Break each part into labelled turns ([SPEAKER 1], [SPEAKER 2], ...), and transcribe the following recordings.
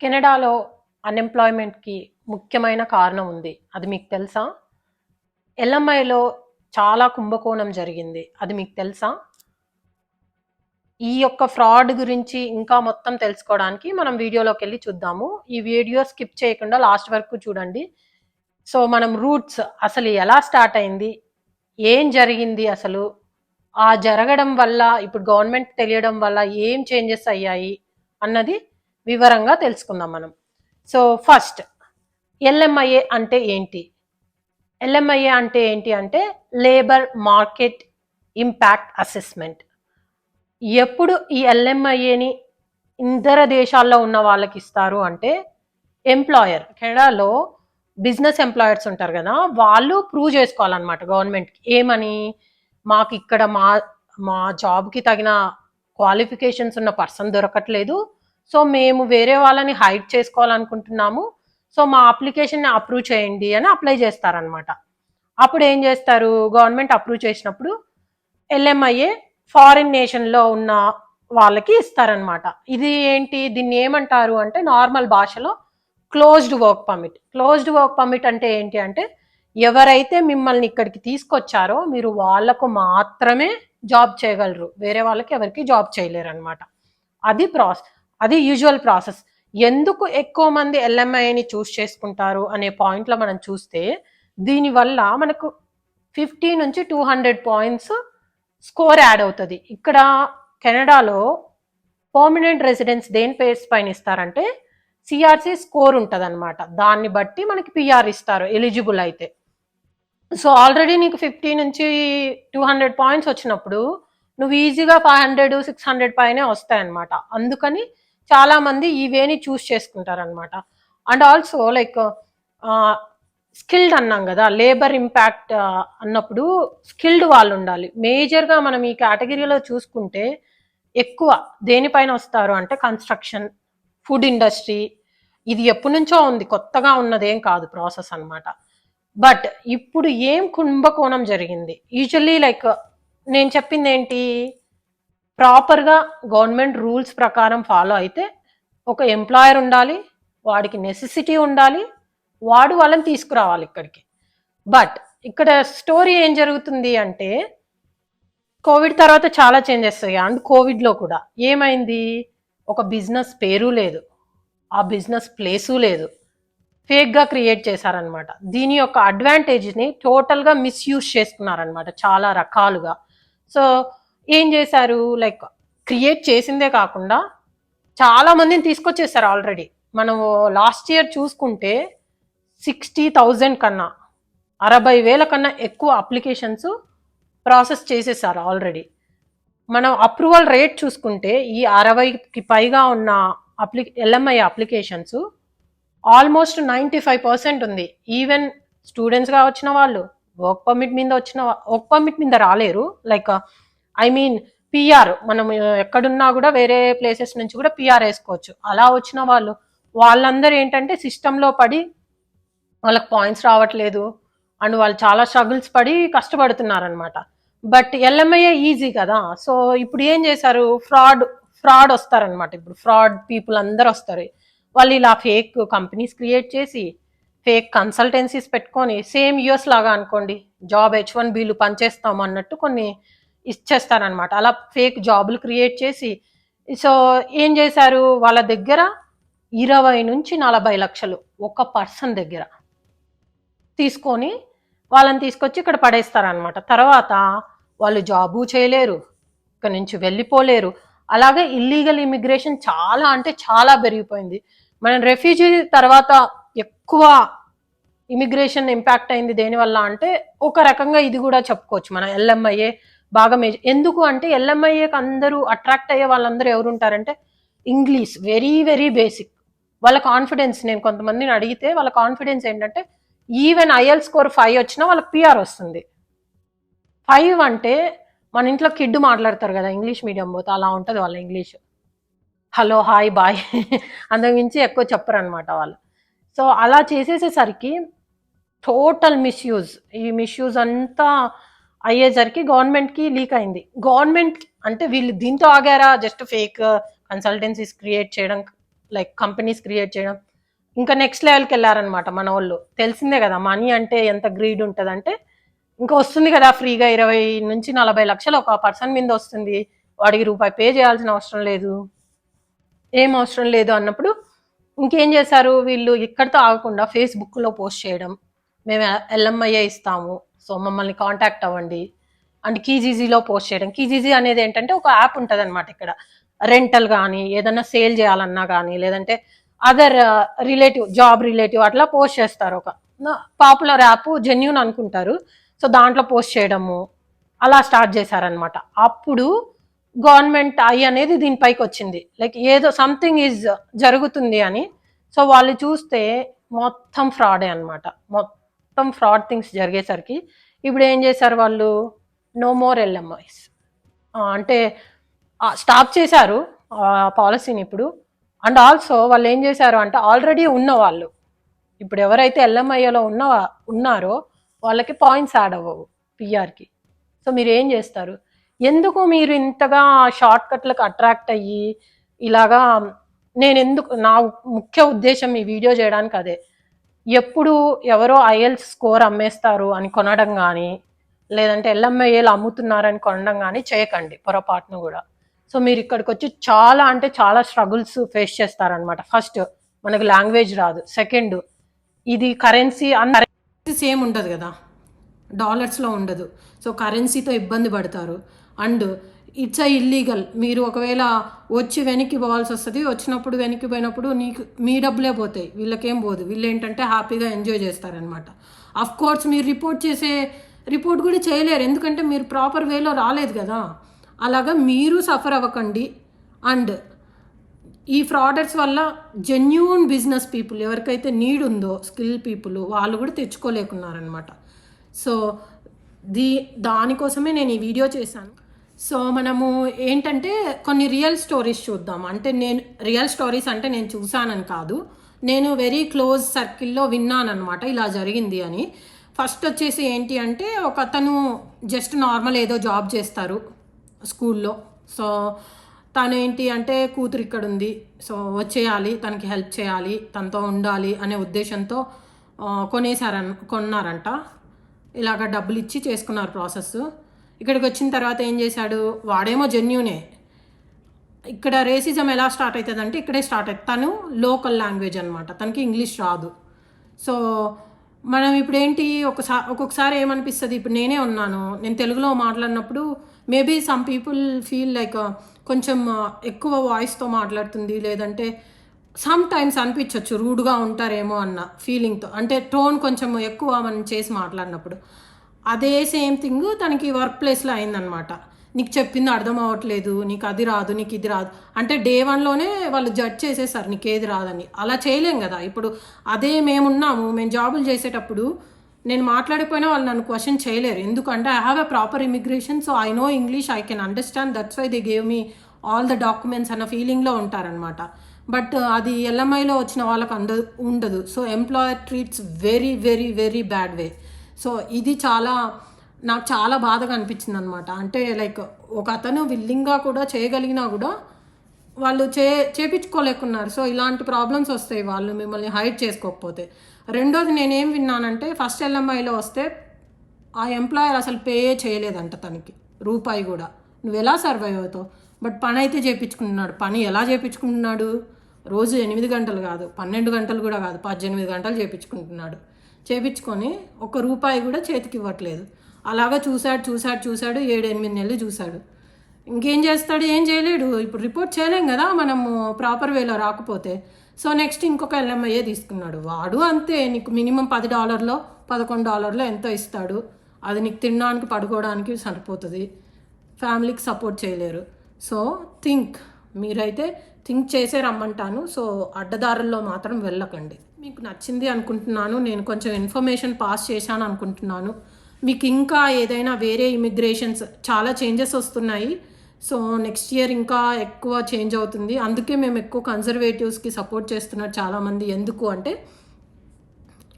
[SPEAKER 1] కెనడాలో అన్ఎంప్లాయ్మెంట్కి ముఖ్యమైన కారణం ఉంది. అది మీకు తెలుసా? ఎల్ఎంఐలో చాలా కుంభకోణం జరిగింది. అది మీకు తెలుసా? ఈ యొక్క ఫ్రాడ్ గురించి ఇంకా మొత్తం తెలుసుకోవడానికి మనం వీడియోలోకి వెళ్ళి చూద్దాము. ఈ వీడియో స్కిప్ చేయకుండా లాస్ట్ వరకు చూడండి. సో మనం రూట్స్ అసలు ఎలా స్టార్ట్ అయింది? ఏం జరిగింది అసలు? ఆ జరగడం వల్ల ఇప్పుడు గవర్నమెంట్ తెలియడం వల్ల ఏం చేంజెస్ అయ్యాయి? అన్నది వివరంగా తెలుసుకుందాం మనం. సో ఫస్ట్ ఎల్ఎంఐఏ అంటే ఏంటి? ఎల్ఎంఐఏ అంటే ఏంటి అంటే లేబర్ మార్కెట్ ఇంపాక్ట్ అసెస్మెంట్. ఎప్పుడు ఈ ఎల్ఎంఐఏని ఇతర దేశాల్లో ఉన్న వాళ్ళకి ఇస్తారు అంటే ఎంప్లాయర్. కెనడాలో బిజినెస్ ఎంప్లాయర్స్ ఉంటారు కదా వాళ్ళు ప్రూవ్ చేసుకోవాలన్నమాట గవర్నమెంట్కి. ఏమని? మాకు ఇక్కడ మా మా జాబ్కి తగిన క్వాలిఫికేషన్స్ ఉన్న పర్సన్ దొరకట్లేదు. సో మేము వేరే వాళ్ళని హైడ్ చేసుకోవాలనుకుంటున్నాము. సో మా అప్లికేషన్ని అప్రూవ్ చేయండి అని అప్లై చేస్తారనమాట అప్పుడు ఏం చేస్తారు? గవర్నమెంట్ అప్రూవ్ చేసినప్పుడు ఎల్ఎంఐఏ ఫారిన్ నేషన్లో ఉన్న వాళ్ళకి ఇస్తారనమాట ఇది ఏంటి? దీన్ని ఏమంటారు అంటే నార్మల్ భాషలో closed work permit closed work permit అంటే ఏంటి అంటే ఎవరైతే మిమ్మల్ని ఇక్కడికి తీసుకొచ్చారో మీరు వాళ్ళకు మాత్రమే జాబ్ చేయగలరు. వేరే వాళ్ళకి ఎవరికి జాబ్ చేయలేరు అనమాట అది ప్రాసెస్. అది యూజువల్ ప్రాసెస్ ఎందుకు ఎక్కువ మంది ఎల్ఎంఐని చూస్ చేసుకుంటారు అనే పాయింట్లో మనం చూస్తే దీనివల్ల మనకు ఫిఫ్టీ నుంచి two hundred points score add అవుతుంది. ఇక్కడ కెనడాలో పర్మనెంట్ రెసిడెన్స్ దేని పేస్ పైన ఇస్తారంటే సిఆర్సి స్కోర్ ఉంటుంది అనమాట దాన్ని బట్టి మనకి పిఆర్ ఇస్తారు ఎలిజిబుల్ అయితే. సో ఆల్రెడీ నీకు ఫిఫ్టీ నుంచి టూ హండ్రెడ్ పాయింట్స్ వచ్చినప్పుడు నువ్వు ఈజీగా ఫైవ్ హండ్రెడ్ సిక్స్ హండ్రెడ్ పైనే వస్తాయన్నమాట. అందుకని చాలా మంది ఈ వేని చూస్ చేసుకుంటారనమాట అండ్ ఆల్సో లైక్ స్కిల్డ్ అన్నాం కదా లేబర్ ఇంపాక్ట్ అన్నప్పుడు స్కిల్డ్ వాళ్ళు ఉండాలి మేజర్గా మనం ఈ కేటగిరీలో చూసుకుంటే ఎక్కువ దేనిపైన వస్తారు అంటే కన్స్ట్రక్షన్ ఫుడ్ ఇండస్ట్రీ ఇది ఎప్పటి నుంచో ఉంది కొత్తగా ఉన్నదేం కాదు ప్రాసెస్ అనమాట బట్ ఇప్పుడు ఏం కుంభకోణం జరిగింది? యూజువల్లీ లైక్ నేను చెప్పింది ఏంటి ప్రాపర్గా గవర్నమెంట్ రూల్స్ ప్రకారం ఫాలో అయితే ఒక ఎంప్లాయర్ ఉండాలి వాడికి నెసెసిటీ ఉండాలి వాడు వాళ్ళని తీసుకురావాలి ఇక్కడికి. బట్ ఇక్కడ స్టోరీ ఏం జరుగుతుంది అంటే కోవిడ్ తర్వాత చాలా చేంజెస్ అయ్యాయి. అండ్ కోవిడ్లో కూడా. ఏమైంది? ఒక బిజినెస్ పేరు లేదు. ఆ బిజినెస్ ప్లేసు లేదు. ఫేక్గా క్రియేట్ చేశారనమాట దీని యొక్క అడ్వాంటేజ్ని టోటల్గా మిస్యూజ్ చేసుకున్నారనమాట చాలా రకాలుగా. సో ఏం చేశారు? లైక్ క్రియేట్ చేసిందే కాకుండా చాలా మందిని తీసుకొచ్చేసారు ఆల్రెడీ. మనము లాస్ట్ ఇయర్ చూసుకుంటే సిక్స్టీ థౌజండ్ కన్నా అరవై వేల కన్నా ఎక్కువ అప్లికేషన్స్ ప్రాసెస్ చేసేసారు ఆల్రెడీ. మనం అప్రూవల్ రేట్ చూసుకుంటే ఈ అరవైకి పైగా ఉన్న అప్లి LMI applications almost ninety five percent ఉంది. ఈవెన్ స్టూడెంట్స్గా వచ్చిన వాళ్ళు వర్క్ పర్మిట్ మీద వచ్చిన వర్క్ పర్మిట్ మీద రాలేరు. లైక్ ఐ మీన్ పిఆర్ మనం ఎక్కడున్నా కూడా వేరే ప్లేసెస్ నుంచి కూడా పిఆర్ వేసుకోవచ్చు. అలా వచ్చిన వాళ్ళు వాళ్ళందరూ ఏంటంటే సిస్టంలో పడి వాళ్ళకి పాయింట్స్ రావట్లేదు. అండ్ వాళ్ళు చాలా స్ట్రగుల్స్ పడి కష్టపడుతున్నారనమాట బట్ ఎల్ఎంఐఏ ఈజీ కదా. సో ఇప్పుడు ఏం చేశారు? ఫ్రాడ్ ఫ్రాడ్ వస్తారనమాట ఇప్పుడు ఫ్రాడ్ పీపుల్ అందరు వస్తారు. వాళ్ళు ఇలా ఫేక్ కంపెనీస్ క్రియేట్ చేసి ఫేక్ కన్సల్టెన్సీస్ పెట్టుకొని సేమ్ యూఎస్ లాగా అనుకోండి జాబ్ హెచ్ వన్ బీలు పనిచేస్తాం అన్నట్టు కొన్ని ఇచ్చేస్తారనమాట అలా ఫేక్ జాబులు క్రియేట్ చేసి సో ఏం చేశారు? వాళ్ళ దగ్గర ఇరవై నుంచి నలభై లక్షలు ఒక పర్సన్ దగ్గర తీసుకొని వాళ్ళని తీసుకొచ్చి ఇక్కడ పడేస్తారనమాట తర్వాత వాళ్ళు జాబు చేయలేరు ఇక్కడ నుంచి వెళ్ళిపోలేరు. అలాగే ఇల్లీగల్ ఇమిగ్రేషన్ చాలా అంటే చాలా పెరిగిపోయింది. మనం రెఫ్యూజీ తర్వాత ఎక్కువ ఇమిగ్రేషన్ ఇంపాక్ట్ అయింది దేనివల్ల అంటే ఒక రకంగా ఇది కూడా చెప్పుకోవచ్చు. మనం ఎల్ఎంఐఏ బాగా మేజర్. ఎందుకు అంటే ఎల్ఎంఐఏకి అందరూ అట్రాక్ట్ అయ్యే వాళ్ళందరూ ఎవరు ఉంటారంటే ఇంగ్లీష్ వెరీ వెరీ బేసిక్ వాళ్ళ కాన్ఫిడెన్స్ నేను కొంతమందిని అడిగితే వాళ్ళ కాన్ఫిడెన్స్ ఏంటంటే ఈవెన్ ఐఎల్ స్కోర్ ఫైవ్ వచ్చినా వాళ్ళకి పిఆర్ వస్తుంది. ఫైవ్ అంటే మన ఇంట్లో కిడ్ మాట్లాడతారు కదా ఇంగ్లీష్ మీడియం పోతే అలా ఉంటుంది వాళ్ళ ఇంగ్లీష్. హలో హాయ్ బాయ్ అంతకుమించి ఎక్కువ చెప్పరు అనమాట వాళ్ళు. సో అలా చేసేసేసరికి టోటల్ మిస్యూజ్ ఈ మిస్యూజ్ అంతా అయ్యేసరికి గవర్నమెంట్కి లీక్ అయింది. గవర్నమెంట్ అంటే వీళ్ళు దీంతో ఆగారా? జస్ట్ ఫేక్ కన్సల్టెన్సీస్ క్రియేట్ చేయడం లైక్ కంపెనీస్ క్రియేట్ చేయడం. ఇంకా నెక్స్ట్ లెవెల్కి వెళ్ళారనమాట మన వాళ్ళు. తెలిసిందే కదా మనీ అంటే ఎంత గ్రీడ్ ఉంటుంది అంటే ఇంకా వస్తుంది కదా ఫ్రీగా ఇరవై నుంచి నలభై లక్షలు ఒక పర్సన్ మీద వస్తుంది. వాడికి రూపాయి పే చేయాల్సిన అవసరం లేదు. ఏం అవసరం లేదు అన్నప్పుడు ఇంకేం చేశారు? వీళ్ళు ఇక్కడితో ఆగకుండా ఫేస్బుక్లో పోస్ట్ చేయడం. మేము ఎల్ఎంఐఏ ఇస్తాము. సో మమ్మల్ని కాంటాక్ట్ అవ్వండి. అండ్ కీజీజీలో పోస్ట్ చేయడం. కీజీజీ అనేది ఏంటంటే ఒక యాప్ ఉంటుంది అనమాట ఇక్కడ. రెంటల్ కానీ ఏదైనా సేల్ చేయాలన్నా కానీ లేదంటే అదర్ రిలేటివ్ జాబ్ రిలేటివ్ అట్లా పోస్ట్ చేస్తారు ఒక. పాపులర్ యాప్ జెన్యున్ అనుకుంటారు. సో దాంట్లో పోస్ట్ చేయడము అలా స్టార్ట్ చేశారనమాట అప్పుడు గవర్నమెంట్ ఐ అనేది దీనిపైకి వచ్చింది. లైక్ ఏదో సంథింగ్ ఈజ్ జరుగుతుంది అని. సో వాళ్ళు చూస్తే మొత్తం ఫ్రాడే అన్నమాట. మొత్తం మొత్తం ఫ్రాడ్ థింగ్స్ జరిగేసరికి ఇప్పుడు ఏం చేశారు వాళ్ళు? నో మోర్ ఎల్ఎంఐస్ అంటే స్టాప్ చేశారు పాలసీని ఇప్పుడు. అండ్ ఆల్సో వాళ్ళు ఏం చేశారు అంటే ఆల్రెడీ ఉన్న వాళ్ళు ఇప్పుడు ఎవరైతే ఎల్ఎంఐలో ఉన్న ఉన్నారో వాళ్ళకి పాయింట్స్ యాడ్ అవ్వవు పిఆర్కి సో మీరు ఏం చేస్తారు? ఎందుకు మీరు ఇంతగా షార్ట్ కట్లకు అట్రాక్ట్ అయ్యి ఇలాగా నేను ఎందుకు నా ముఖ్య ఉద్దేశం ఈ వీడియో చేయడానికి అదే. ఎప్పుడు ఎవరో ఐఎల్స్ స్కోర్ అమ్మేస్తారు అని కొనడం కానీ లేదంటే ఎల్ఎంఐఏలు అమ్ముతున్నారని కొనడం కానీ చేయకండి పొరపాటును కూడా. సో మీరు ఇక్కడికి వచ్చి చాలా అంటే చాలా స్ట్రగుల్స్ ఫేస్ చేస్తారనమాట ఫస్ట్ మనకు లాంగ్వేజ్ రాదు. సెకండ్ ఇది కరెన్సీ అన్న కరెన్సీ సేమ్ ఉండదు కదా. డాలర్స్లో ఉండదు. సో కరెన్సీతో ఇబ్బంది పడతారు. అండ్ ఇట్స్ అ ఇల్లీగల్ మీరు ఒకవేళ వచ్చి వెనక్కి పోవాల్సి వస్తుంది వచ్చినప్పుడు వెనక్కి పోయినప్పుడు నీకు మీ డబ్బులే పోతాయి. వీళ్ళకేం పోదు. వీళ్ళు ఏంటంటే హ్యాపీగా ఎంజాయ్ చేస్తారనమాట అఫ్ కోర్స్ మీరు రిపోర్ట్ చేసే రిపోర్ట్ కూడా చేయలేరు. ఎందుకంటే మీరు ప్రాపర్ వేలో రాలేదు కదా. అలాగా మీరు సఫర్ అవ్వకండి. అండ్ ఈ ఫ్రాడర్స్ వల్ల జెన్యున్ బిజినెస్ పీపుల్ ఎవరికైతే నీడ్ ఉందో స్కిల్ పీపుల్ వాళ్ళు కూడా తెచ్చుకోలేకున్నారనమాట సో దీ దానికోసమే నేను ఈ వీడియో చేశాను. సో మనము ఏంటంటే కొన్ని రియల్ స్టోరీస్ చూద్దాం. అంటే నేను రియల్ స్టోరీస్ అంటే నేను చూశానని కాదు. నేను వెరీ క్లోజ్ సర్కిల్లో విన్నానమాట ఇలా జరిగింది అని. ఫస్ట్ వచ్చేసి ఏంటి అంటే ఒక అతను జస్ట్ నార్మల్ ఏదో జాబ్ చేస్తారు స్కూల్లో సో తను ఏంటి అంటే కూతురు ఇక్కడ ఉంది. సో వచ్చేయాలి తనకి హెల్ప్ చేయాలి తనతో ఉండాలి అనే ఉద్దేశంతో కొనేసారన్ కొన్నారంట. ఇలాగ డబ్బులు ఇచ్చి చేసుకున్నారు ప్రాసెస్ ఇక్కడికి వచ్చిన తర్వాత ఏం చేశాడు? వాడేమో జెన్యునే ఇక్కడ రేసిజం ఎలా స్టార్ట్ అవుతుంది అంటే ఇక్కడే స్టార్ట్ అవుతుంది తను లోకల్ లాంగ్వేజ్ అనమాట తనకి ఇంగ్లీష్ రాదు. సో మనం ఇప్పుడు ఏంటి ఒకసారి ఒక్కొక్కసారి ఏమనిపిస్తుంది? ఇప్పుడు నేనే ఉన్నాను. నేను తెలుగులో మాట్లాడినప్పుడు maybe some people feel like కొంచెం uh, ఎక్కువ వాయిస్తో మాట్లాడుతుంది. లేదంటే సమ్ టైమ్స్ అనిపించవచ్చు రూడ్గా ఉంటారేమో అన్న ఫీలింగ్తో అంటే టోన్ కొంచెం ఎక్కువ మనం చేసి మాట్లాడినప్పుడు. అదే సేమ్ థింగ్ తనకి వర్క్ ప్లేస్లో అయిందనమాట నీకు చెప్పింది అర్థం అవ్వట్లేదు నీకు అది రాదు నీకు ఇది రాదు. అంటే డే వన్లోనే వాళ్ళు జడ్జ్ చేసేసారు నీకు ఏది రాదని. అలా చేయలేం కదా. ఇప్పుడు అదే మేమున్నాము మేము జాబులు చేసేటప్పుడు నేను మాట్లాడిపోయినా వాళ్ళు నన్ను క్వశ్చన్ చేయలేరు. ఎందుకంటే I have a proper immigration so I know English I can understand that's why they gave me all the documents అన్న ఫీలింగ్లో ఉంటారనమాట బట్ uh, అది ఎల్ఎంఐలో వచ్చిన వాళ్ళకి అంద ఉండదు. So employer treats very very very bad way so ఇది చాలా నాకు చాలా బాధగా అనిపించింది అనమాట అంటే లైక్ ఒక అతను విల్లింగ్గా కూడా చేయగలిగినా కూడా వాళ్ళు చే చేపించుకోలేకున్నారు. సో ఇలాంటి ప్రాబ్లమ్స్ వస్తాయి వాళ్ళు మిమ్మల్ని హైడ్ చేసుకోకపోతే. రెండోది నేనేం విన్నానంటే ఫస్ట్ ఎల్ఎంఐలో వస్తే ఆ ఎంప్లాయర్ అసలు పే చేయలేదంట తనకి. రూపాయి కూడా. నువ్వు ఎలా సర్వైవ్ అవుతావు? బట్ పని అయితే చేయించుకుంటున్నాడు పని ఎలా చేయించుకుంటున్నాడు రోజు ఎనిమిది గంటలు కాదు పన్నెండు గంటలు కూడా కాదు పద్దెనిమిది గంటలు చేయించుకుంటున్నాడు చేపించుకొని ఒక రూపాయి కూడా చేతికి ఇవ్వట్లేదు. అలాగా చూశాడు చూశాడు చూశాడు ఏడు ఎనిమిది నెలలు చూశాడు. ఇంకేం చేస్తాడు ఏం చేయలేడు. ఇప్పుడు రిపోర్ట్ చేయలేం కదా మనము ప్రాపర్ వేలో రాకపోతే. సో నెక్స్ట్ ఇంకొక ఎల్ఎంఐఏ తీసుకున్నాడు. వాడు అంతే నీకు మినిమం పది డాలర్లో పదకొండు డాలర్లో ఎంతో ఇస్తాడు. అది నీకు తినడానికి పడుకోవడానికి సరిపోతుంది. ఫ్యామిలీకి సపోర్ట్ చేయలేరు. సో థింక్ మీరైతే థింక్ చేసే రమ్మంటాను. సో అడ్డదారుల్లో మాత్రం వెళ్ళకండి. మీకు నచ్చింది అనుకుంటున్నాను. నేను కొంచెం ఇన్ఫర్మేషన్ పాస్ చేశాను అనుకుంటున్నాను. మీకు ఇంకా ఏదైనా వేరే ఇమిగ్రేషన్స్ చాలా చేంజెస్ వస్తున్నాయి. సో నెక్స్ట్ ఇయర్ ఇంకా ఎక్కువ చేంజ్ అవుతుంది. అందుకే మేము ఎక్కువ కన్జర్వేటివ్స్కి సపోర్ట్ చేస్తున్నారు చాలామంది. ఎందుకు అంటే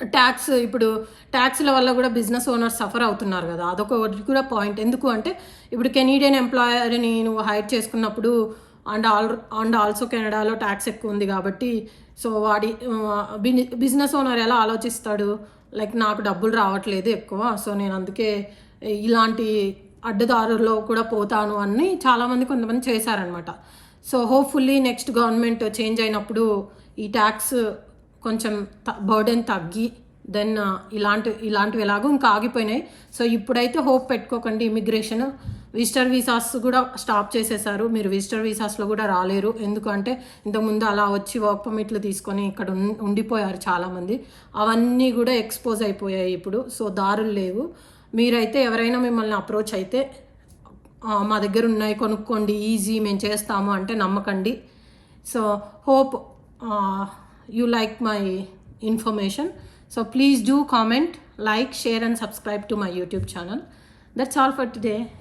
[SPEAKER 1] ట్యాక్స్ ఇప్పుడు ట్యాక్స్ల వల్ల కూడా బిజినెస్ ఓనర్స్ సఫర్ అవుతున్నారు కదా. అదొక కూడా పాయింట్ ఎందుకు అంటే ఇప్పుడు కెనీడియన్ ఎంప్లాయర్ని నువ్వు హైర్ చేసుకున్నప్పుడు అండ్ ఆల్ అండ్ ఆల్సో కెనడాలో ట్యాక్స్ ఎక్కువ ఉంది కాబట్టి సో వాడి బిజినెస్ ఓనర్ ఎలా ఆలోచిస్తాడు? లైక్ నాకు డబ్బులు రావట్లేదు ఎక్కువ సో నేను అందుకే ఇలాంటి అడ్డదారుల్లో కూడా పోతాను అని చాలామంది కొంతమంది చేశారనమాట so hopefully next government change అయినప్పుడు ఈ ట్యాక్స్ కొంచెం బర్డెన్ తగ్గి దెన్ ఇలాంటి ఇలాంటివి ఎలాగో ఇంకా ఆగిపోయినాయి. సో ఇప్పుడైతే హోప్ పెట్టుకోకండి ఇమిగ్రేషన్. విజిటర్ వీసాస్ కూడా స్టాప్ చేసేసారు. మీరు విజిటర్ వీసాస్లో కూడా రాలేరు. ఎందుకంటే ఇంతకుముందు అలా వచ్చి వర్క్ పర్మిట్లు తీసుకొని ఇక్కడ ఉండిపోయారు చాలామంది. అవన్నీ కూడా ఎక్స్పోజ్ అయిపోయాయి ఇప్పుడు. సో దారులు లేవు. మీరైతే ఎవరైనా మిమ్మల్ని అప్రోచ్ అయితే మా దగ్గర ఉన్నాయి కొనుక్కోండి ఈజీ మేము చేస్తాము అంటే నమ్మకండి. So hope you like my information. So please do comment, like, share and subscribe to my YouTube channel. That's all for today.